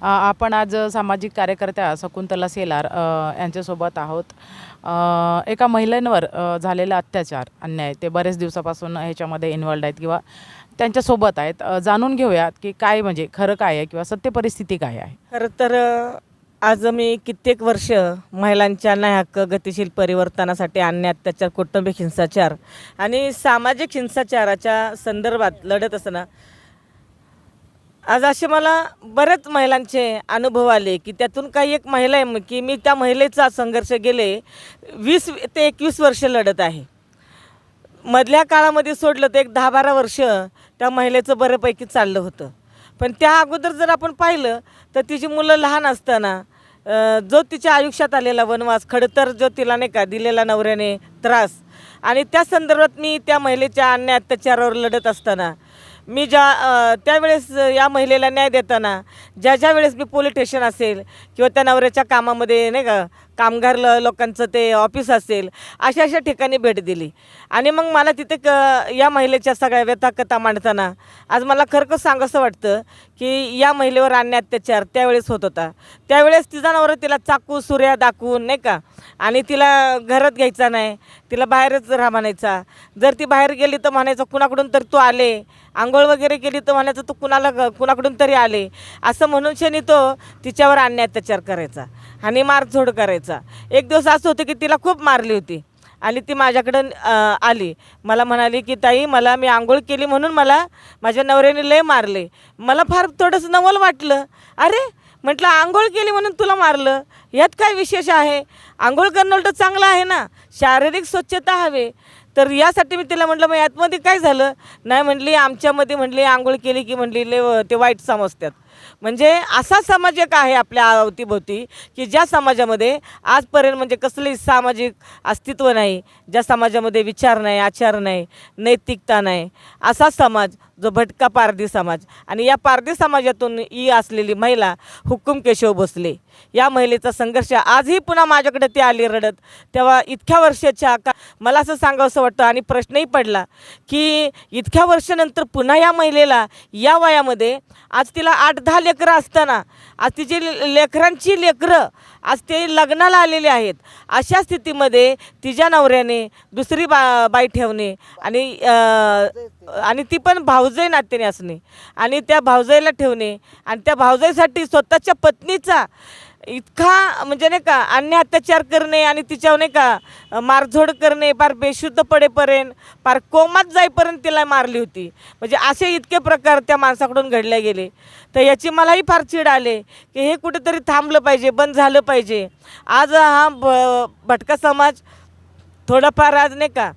आपण आज सामाजिक कार्यकर्त्या शकुंतला सेलार यांच्यासोबत आहोत. एका महिलांवर झालेला अत्याचार अन्याय ते बरेच दिवसापासून ह्याच्यामध्ये इन्वॉल्ड आहेत किंवा त्यांच्यासोबत आहेत. जाणून घेऊयात की काय म्हणजे खरं काय आहे किंवा सत्य परिस्थिती काय आहे. खरं तर आज मी कित्येक वर्ष महिलांच्या न्याय हक्क गतिशील परिवर्तनासाठी आणण्या अत्याचार कौटुंबिक हिंसाचार आणि सामाजिक हिंसाचाराच्या संदर्भात लढत असताना आज असे मला बऱ्याच महिलांचे अनुभव आले की त्यातून काही एक महिला आहे की मी त्या महिलेचा संघर्ष गेले वीस ते एकवीस वर्ष लढत आहे. मधल्या काळामध्ये सोडलं तर एक दहा बारा वर्ष त्या महिलेचं बऱ्यापैकी चाललं होतं. पण त्या अगोदर जर आपण पाहिलं तर तिची मुलं लहान असताना जो तिच्या आयुष्यात आलेला वनवास खडतर जो तिला नाही का दिलेला नवऱ्याने त्रास आणि त्या संदर्भात मी त्या महिलेच्या अन्य अत्याचारावर लढत असताना मी ज्या त्यावेळेस या महिलेला न्याय देताना ज्या ज्या वेळेस मी पोलीस स्टेशन असेल किंवा त्या नवऱ्याच्या कामामध्ये नाही का कामगार ल लोकांचं ते ऑफिस असेल अशा अशा ठिकाणी भेट दिली. आणि मग मला तिथे क या महिलेच्या सगळ्या व्यथा कथा मांडताना आज मला खरंच सांगसं वाटतं की या महिलेवर अन्याय अत्याचार त्यावेळेस होत होता. त्यावेळेस तिचा नवरा तिला चाकू सुऱ्या दाखवून नाही का? आणि तिला घरात घ्यायचा नाही तिला बाहेरच राहा म्हणायचा. जर ती बाहेर गेली तर म्हणायचं कुणाकडून तर तू आले? आंघोळ वगैरे केली तर म्हणायचं तू कुणाला ग- कुणाकडून तरी आले? असं म्हणून शनी तो तिच्यावर अन्याय अत्याचार करायचा. आणि मारझोड करायचा. एक दिवस असं होतं की तिला खूप मारली होती. आणि ती माझ्याकडं आली. मला म्हणाली की ताई मला मी आंघोळ केली म्हणून मला माझ्या नवऱ्याने लय मारले. मला फार थोडंसं नवल वाटलं. अरे म्हटलं आंघोळ केली म्हणून तुला मारलं? यात काय विशेष आहे? आंघोळ करणं उलटं चांगलं आहे ना? शारीरिक स्वच्छता हवे. तर यासाठी मी तिला म्हटलं मग यातमध्ये काय झालं? नाही म्हटली आमच्यामध्ये म्हटली आंघोळ केली की म्हटली लय ते वाईट समजतात. म्हणजे असा समाज एक आहे आपल्या अवतीभोवती की ज्या समाजामध्ये आजपर्यंत म्हणजे कसलंही सामाजिक अस्तित्व नाही ज्या समाजामध्ये विचार नाही आचार नाही नैतिकता नाही असा समाज जो भटका पारधी समाज. आणि या पारधी समाजातून ई असलेली महिला हुकुम केशव भोसले. या महिलेचा संघर्ष आजही पुन्हा माझ्याकडे ती आली रडत. तेव्हा इतक्या वर्षाच्या का मला असं सांगावंसं वाटतं आणि प्रश्नही पडला की इतक्या वर्षानंतर पुन्हा या महिलेला या वयामध्ये आज तिला आठ दहा लेकरं असताना आज तिची लेकरांची लेकरं आज ते लग्नाला आलेले आहेत. अशा स्थितीमध्ये तिच्या नवऱ्याने दुसरी बा बाई ठेवणे आणि आणि ती पण भावजई नात्याने असणे. आणि त्या भावजयला ठेवणे आणि त्या भावजईसाठी स्वतःच्या पत्नीचा इतका म्हणजे नाही का अन्य अत्याचार करणे आणि तिच्यावर नाही का मारझोड करणे फार बेशुद्ध पडेपर्यंत फार कोमात जाईपर्यंत तिला मारली होती. म्हणजे असे इतके प्रकार त्या माणसाकडून घडले गेले. तर याची मलाही फार चीड आले की हे कुठेतरी थांबलं पाहिजे बंद झालं पाहिजे. आज हा ब भटका समाज थोडाफार आज नाही का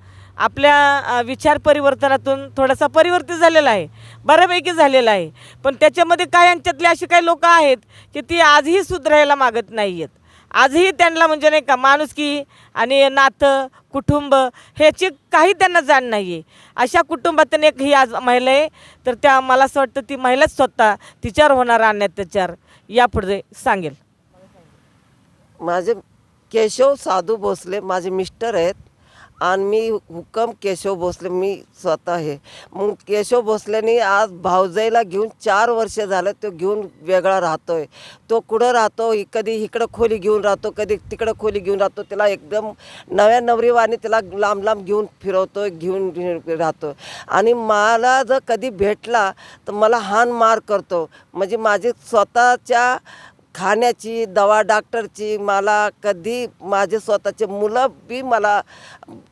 आपल्या विचार परिवर्तनातून थोडासा परिवर्तित झालेला आहे. बऱ्यापैकी झालेला आहे. पण त्याच्यामध्ये काय यांच्यातले असे काही लोक आहेत की ती आजही सुधरायला मागत नाही आहेत आजही त्यांना म्हणजे नाही का माणुसकी आणि नातं कुटुंब ह्याची काही त्यांना जाण नाही आहे अशा कुटुंबातून एक ही आज महिला आहे. तर त्या मला असं वाटतं ती महिलाच स्वतः तिच्यावर होणारा अत्याचार यापुढे सांगेल. माझे केशव साधू भोसले माझे मिस्टर आहेत. आणि मी हुकम केशव भोसले मी स्वतः आहे मग केशव भोसलेनी आज भावजाईला घेऊन चार वर्ष झालं तो घेऊन वेगळा राहतोय. तो कुठं राहतो? कधी इकडं खोली घेऊन राहतो कधी तिकडं खोली घेऊन राहतो. त्याला एकदम नव्या नवरीवाने त्याला लांब लांब घेऊन फिरवतो घेऊन राहतो. आणि मला जर कधी भेटला तर मला हान मार करतो. म्हणजे माझी स्वतःच्या खाण्याची दवा डॉक्टरची मला कधी माझे स्वतःचे मुलं बी मला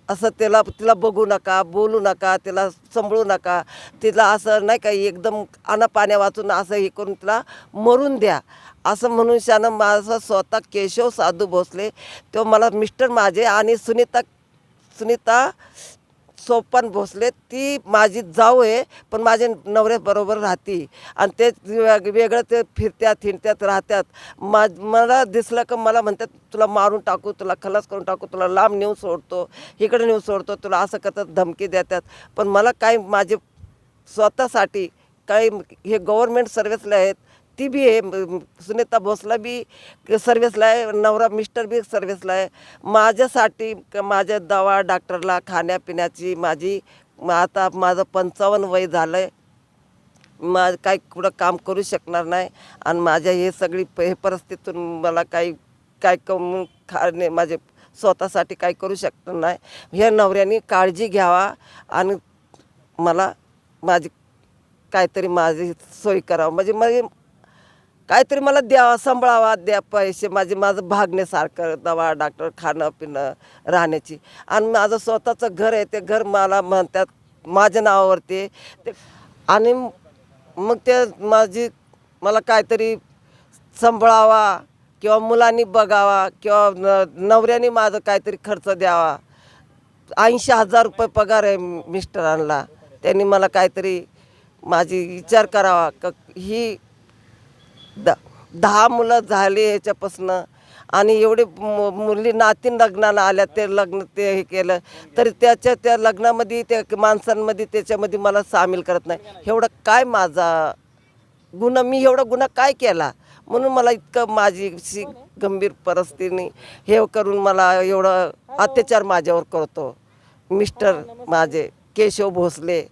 असं त्याला तिला बघू नका बोलू नका तिला सांभाळू नका. तिला असं नाही का एकदम अन्न पाण्या वाचून असं हे करून तिला मरून द्या. असं म्हणून शानं माझं स्वतः केशव साधू भोसले. तो मला मिस्टर माझे आणि सुनीता सुनीता सोपान भोसले ती माझी जाऊ आहे पण माझ्या नवऱ्याबरोबर राहते. आणि ते वेगळं ते फिरत्यात हिंडत्यात राहत्यात. मा मला दिसलं का मला म्हणतात तुला मारून टाकू तुला खलास करून टाकू तुला लांब नेऊन सोडतो इकडे नेऊन सोडतो तुला असं करतात धमकी देतात. पण मला काही माझे स्वतःसाठी काही हे गव्हर्मेंट सर्व्हिसला आहेत ती बी आहे. सुनीता भोसला बी सर्व्हिसला आहे. नवरा मिस्टर बी सर्व्हिसला आहे. माझ्यासाठी माझ्या दवा डॉक्टरला खाण्यापिण्याची माझी आता माझं पंचावन्न वय झालं आहे मा काही कुठं काम करू शकणार नाही. आणि माझ्या हे सगळी हे परिस्थितीतून मला काही काय कमवून खाणे माझे स्वतःसाठी काही करू शकणार नाही. ह्या नवऱ्याने काळजी घ्यावा आणि मला माझी काहीतरी माझी सोय करावं. म्हणजे मग काहीतरी मला द्यावा सांभाळावा द्या पैसे माझे माझं भागण्यासारखं दवा डॉक्टर खाणं पिणं राहण्याची. आणि माझं स्वतःचं घर आहे ते घर मला म्हणतात माझ्या नावावरती ते आणि मग ते माझी मला काहीतरी सांभाळावा किंवा मुलांनी बघावा किंवा न नवऱ्याने माझं काहीतरी खर्च द्यावा. ऐंशी हजार रुपये पगार आहे मिस्टरांना. त्यांनी मला काहीतरी माझी विचार करावा. क ही द दहा मुलं झाली याच्यापासनं आणि एवढे मु- मुली नातीन लग्नाला आल्या ते लग्न ते हे केलं. तरी त्याच्या त्या लग्नामध्ये त्या माणसांमध्ये त्याच्यामध्ये मला सामील करत नाही. एवढं काय माझा गुन्हा मी एवढा गुन्हा काय केला? म्हणून मला इतकं माझी गंभीर परिस्थितीने हे करून मला एवढं अत्याचार माझ्यावर करतो. मिस्टर माझे केशव भोसले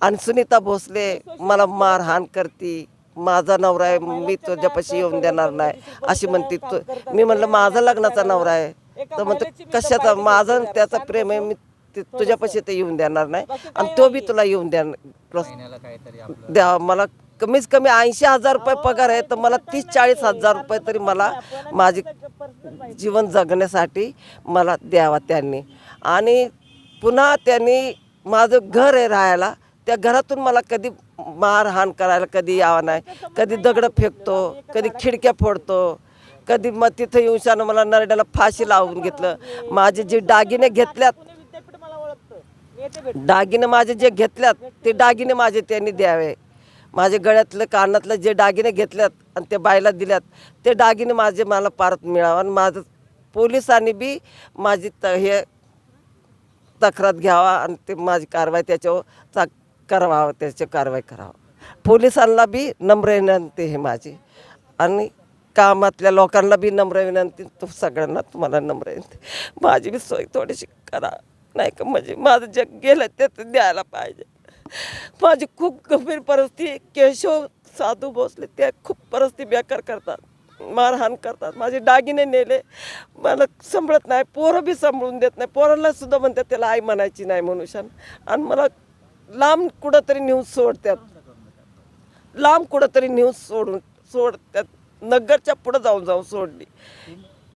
आणि सुनीता भोसले मला मारहाण करती. माझा नवरा आहे मी तुझ्यापाशी येऊन देणार नाही अशी म्हणते तू. मी म्हणलं माझा लग्नाचा नवरा आहे. तर म्हणतो कशाचा? माझा आणि त्याचा प्रेम आहे मी ते तुझ्यापाशी ते येऊन देणार नाही आणि तो बी तुला येऊन देणार द्या मला कमीत कमी ऐंशी हजार रुपये पगार आहे तर मला तीस चाळीस हजार रुपये तरी मला माझे जीवन जगण्यासाठी मला द्यावा त्यांनी. आणि पुन्हा त्यांनी माझं घर आहे राहायला त्या घरातून मला कधी मारहाण करायला कधी यावा नाही. कधी दगडं फेकतो कधी खिडक्या फोडतो कधी मग तिथं येऊनशानं मला नरड्याला फाशी लावून घेतलं. माझे जे दागिने घेतल्यात दागिने माझे जे घेतल्यात ते दागिने माझे त्यांनी द्यावे. माझे गळ्यातलं कानातलं जे दागिने घेतल्यात आणि ते बायला दिल्यात ते दागिने माझे मला परत मिळावं आणि माझं पोलिसांनी बी माझी त हे तक्रार घ्यावा आणि ते माझी कारवाई त्याच्यावर चा करावं त्याची कारवाई करावं. पोलिसांना बी नम्र विनंती आहे माझी. आणि कामातल्या लोकांना बी नम्र विनंती तो सगळ्यांना तुम्हाला नम्र विनंती. माझी बी सोय थोडीशी करा. नाही का म्हणजे माझं जे गेलं ते तर द्यायला पाहिजे. माझी खूप गंभीर परिस्थिती केशव साधू भोसले ते खूप परिस्थिती बेकार करतात. मारहाण करतात. माझे दागिने नेले. मला सांभाळत नाही. पोरं बी सांभाळून देत नाही. पोरांना सुद्धा म्हणतात त्याला आई म्हणायची नाही मनुष्य आणि मला लांब कुठंतरी न्यूज सोडतात लांब कुठंतरी न्यूज सोडून सोडतात नगरच्या पुढं जाऊन जाऊन सोडली.